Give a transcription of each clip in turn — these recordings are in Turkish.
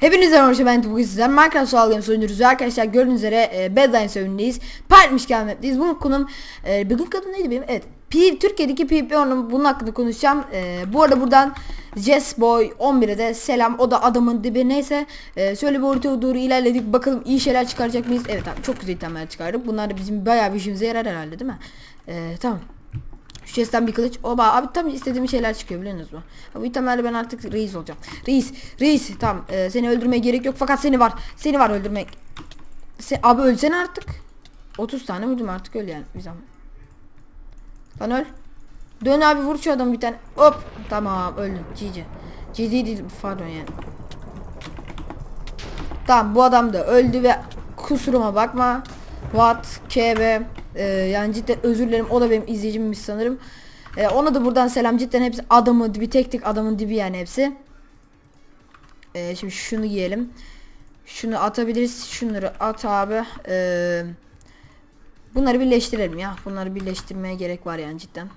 Hepinize hoş ben bugün sizler Minecraft Soğal Games oynuyoruz arkadaşlar gördüğünüz üzere e, Bedline serverındeyiz Paylaşmış gelmekteyiz. Bugün konum e, bugün kadın neydi benim? Evet P Türkiye'deki PvP oyunun bunun hakkında konuşacağım. E, Bu arada buradan Jess Boy 11'e de selam. O da adamın dibi. Neyse e, Şöyle bir ortaya doğru ilerledik. Bakalım iyi şeyler çıkaracak mıyız? Evet abi çok güzel itemler çıkardık. Bunlar da bizim bayağı bir işimize yarar herhalde değil mi? E, Tamam şu chest'ten bir kılıç. Oba abi tam istediğim şeyler çıkıyor biliyor musunuz? Bu itemlerle ben artık reis olacağım. Reis, reis tamam e, seni öldürmeye gerek yok fakat seni var. Seni var öldürmek. Se abi ölsene artık. 30 tane vurdum artık öl yani bir zaman. Lan öl. Dön abi vur şu adamı bir tane. Hop tamam öldüm. GG. GG değil pardon yani. Tamam bu adam da öldü ve kusuruma bakma. What KB ee, yani cidden özür dilerim o da benim izleyicimmiş sanırım. Ee, ona da buradan selam cidden hepsi adamı dibi tek tek adamın dibi yani hepsi. Ee, şimdi şunu giyelim. Şunu atabiliriz. Şunları at abi. Ee, bunları birleştirelim ya. Bunları birleştirmeye gerek var yani cidden.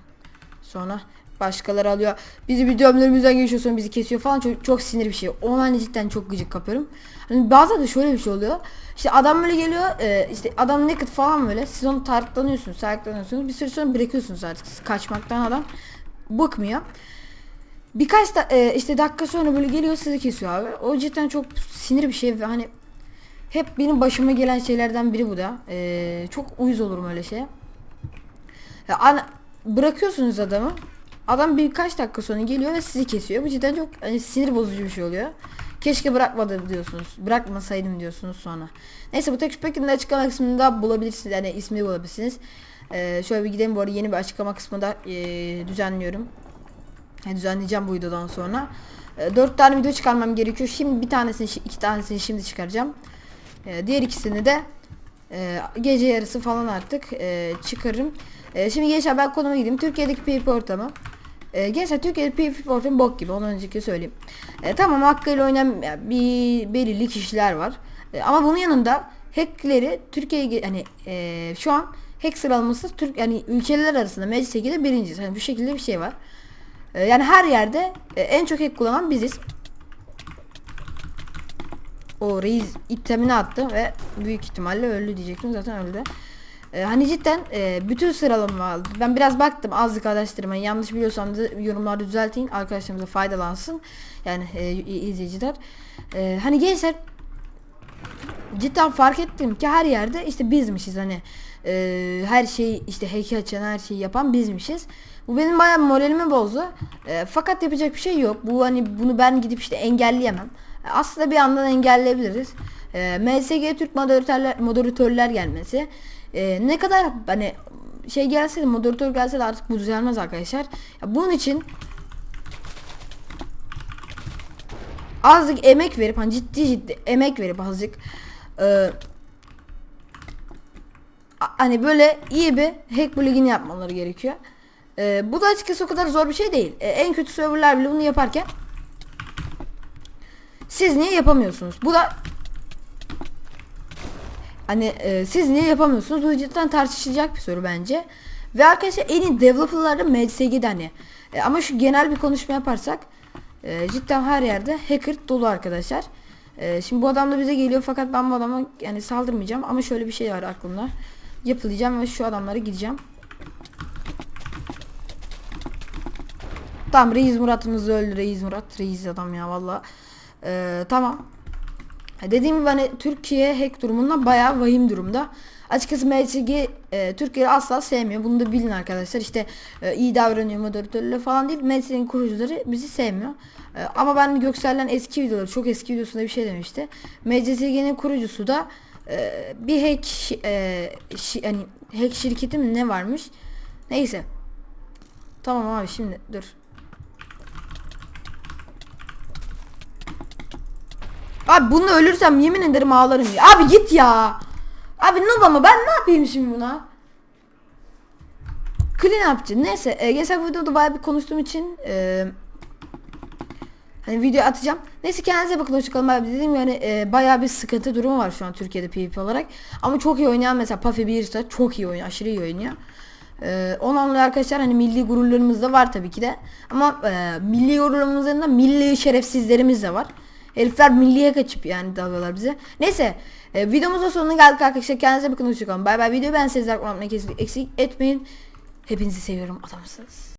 Sonra başkaları alıyor. Bizi bir dömlerimizden geçiyor sonra bizi kesiyor falan çok, çok sinir bir şey. Ona hani cidden çok gıcık kapıyorum. Hani bazen de şöyle bir şey oluyor. İşte adam böyle geliyor e, işte adam naked falan böyle siz onu tarıklanıyorsunuz tarıklanıyorsunuz bir süre sonra bırakıyorsunuz artık kaçmaktan adam bıkmıyor. Birkaç da e, işte dakika sonra böyle geliyor sizi kesiyor abi. O cidden çok sinir bir şey hani hep benim başıma gelen şeylerden biri bu da. E, çok uyuz olurum öyle şeye. Ya, bırakıyorsunuz adamı. Adam birkaç dakika sonra geliyor ve sizi kesiyor. Bu cidden çok hani, sinir bozucu bir şey oluyor. Keşke bırakmadım diyorsunuz. Bırakmasaydım diyorsunuz sonra. Neyse bu tek şüphekin de açıklama kısmında bulabilirsiniz. Yani ismini bulabilirsiniz. Ee, şöyle bir gidelim bu arada yeni bir açıklama kısmında e, düzenliyorum. Yani düzenleyeceğim bu videodan sonra. E, 4 tane video çıkarmam gerekiyor. Şimdi bir tanesini iki tanesini şimdi çıkaracağım. E, diğer ikisini de e, gece yarısı falan artık e, çıkarırım. E, şimdi gençler ben konuma gideyim. Türkiye'deki PvP ortamı. E, gençler Türkiye'de PvP ortamı bok gibi. Ondan önceki söyleyeyim. E, tamam hakkıyla oynayan bir belirli kişiler var. E, ama bunun yanında hackleri Türkiye'ye hani e, şu an hack sıralaması Türk yani ülkeler arasında meclis şekilde birinciyiz. Hani bu şekilde bir şey var. E, yani her yerde e, en çok hack kullanan biziz. O reis itemini attı ve büyük ihtimalle öldü diyecektim zaten öldü. Ee, hani cidden e, bütün sıralama. Ben biraz baktım azlık araştırmayı. Yanlış biliyorsam da yorumlarda düzeltin. Arkadaşlarımıza faydalansın. Yani e, izleyiciler. E, hani gençler cidden fark ettim ki her yerde işte bizmişiz hani e, her şeyi işte hack açan her şeyi yapan bizmişiz. Bu benim bayağı moralimi bozdu. E, fakat yapacak bir şey yok. Bu hani bunu ben gidip işte engelleyemem. Aslında bir yandan engelleyebiliriz. E, MSG Türk moderatörler, moderatörler gelmesi. E, ne kadar hani şey gelse de moderatör gelse de artık bu düzelmez arkadaşlar. Ya bunun için azıcık emek verip hani ciddi ciddi emek verip azıcık e, hani böyle iyi bir hack plugin yapmaları gerekiyor. E, bu da açıkçası o kadar zor bir şey değil. E, en kötü serverler bile bunu yaparken siz niye yapamıyorsunuz? Bu da Hani e, siz niye yapamıyorsunuz? Bu cidden tartışılacak bir soru bence. Ve arkadaşlar en iyi developerlar da MSG'de hani. E, ama şu genel bir konuşma yaparsak e, cidden her yerde hacker dolu arkadaşlar. E, şimdi bu adam da bize geliyor fakat ben bu adama yani saldırmayacağım ama şöyle bir şey var aklımda. Yapılayacağım ve şu adamlara gideceğim. Tamam Reis Murat'ımız öldü Reis Murat. Reis adam ya valla. E, tamam. Dediğim gibi hani Türkiye hack durumunda bayağı vahim durumda. Açıkçası MSG e, Türkiye'yi asla sevmiyor. Bunu da bilin arkadaşlar. İşte e, iyi davranıyor moderatörle falan değil. MSG'nin kurucuları bizi sevmiyor. E, ama ben Göksel'den eski videoları, çok eski videosunda bir şey demişti. MSG'nin kurucusu da e, bir hack e, şi, hani hack şirketi mi ne varmış? Neyse. Tamam abi şimdi dur. Abi bunu ölürsem yemin ederim ağlarım ya. Abi git ya. Abi noob ama ben ne yapayım şimdi buna? Clean upçı. Neyse. E, geçen videoda bayağı bir konuştuğum için e, hani video atacağım. Neyse kendinize bakın hoşçakalın. Ben dediğim yani e, bayağı bir sıkıntı durumu var şu an Türkiye'de PvP olarak. Ama çok iyi oynayan mesela Puffy Beers'ta çok iyi oynuyor. Aşırı iyi oynuyor. Ee, onunla arkadaşlar hani milli gururlarımız da var tabii ki de. Ama e, milli gururlarımızın da milli şerefsizlerimiz de var. Herifler milliye kaçıp yani dalıyorlar bize. Neyse e, videomuzun sonuna geldik arkadaşlar. Kendinize bakın hoşçakalın. Bay bay. Videoyu ben unutmayın kesinlikle eksik etmeyin. Hepinizi seviyorum adamsınız.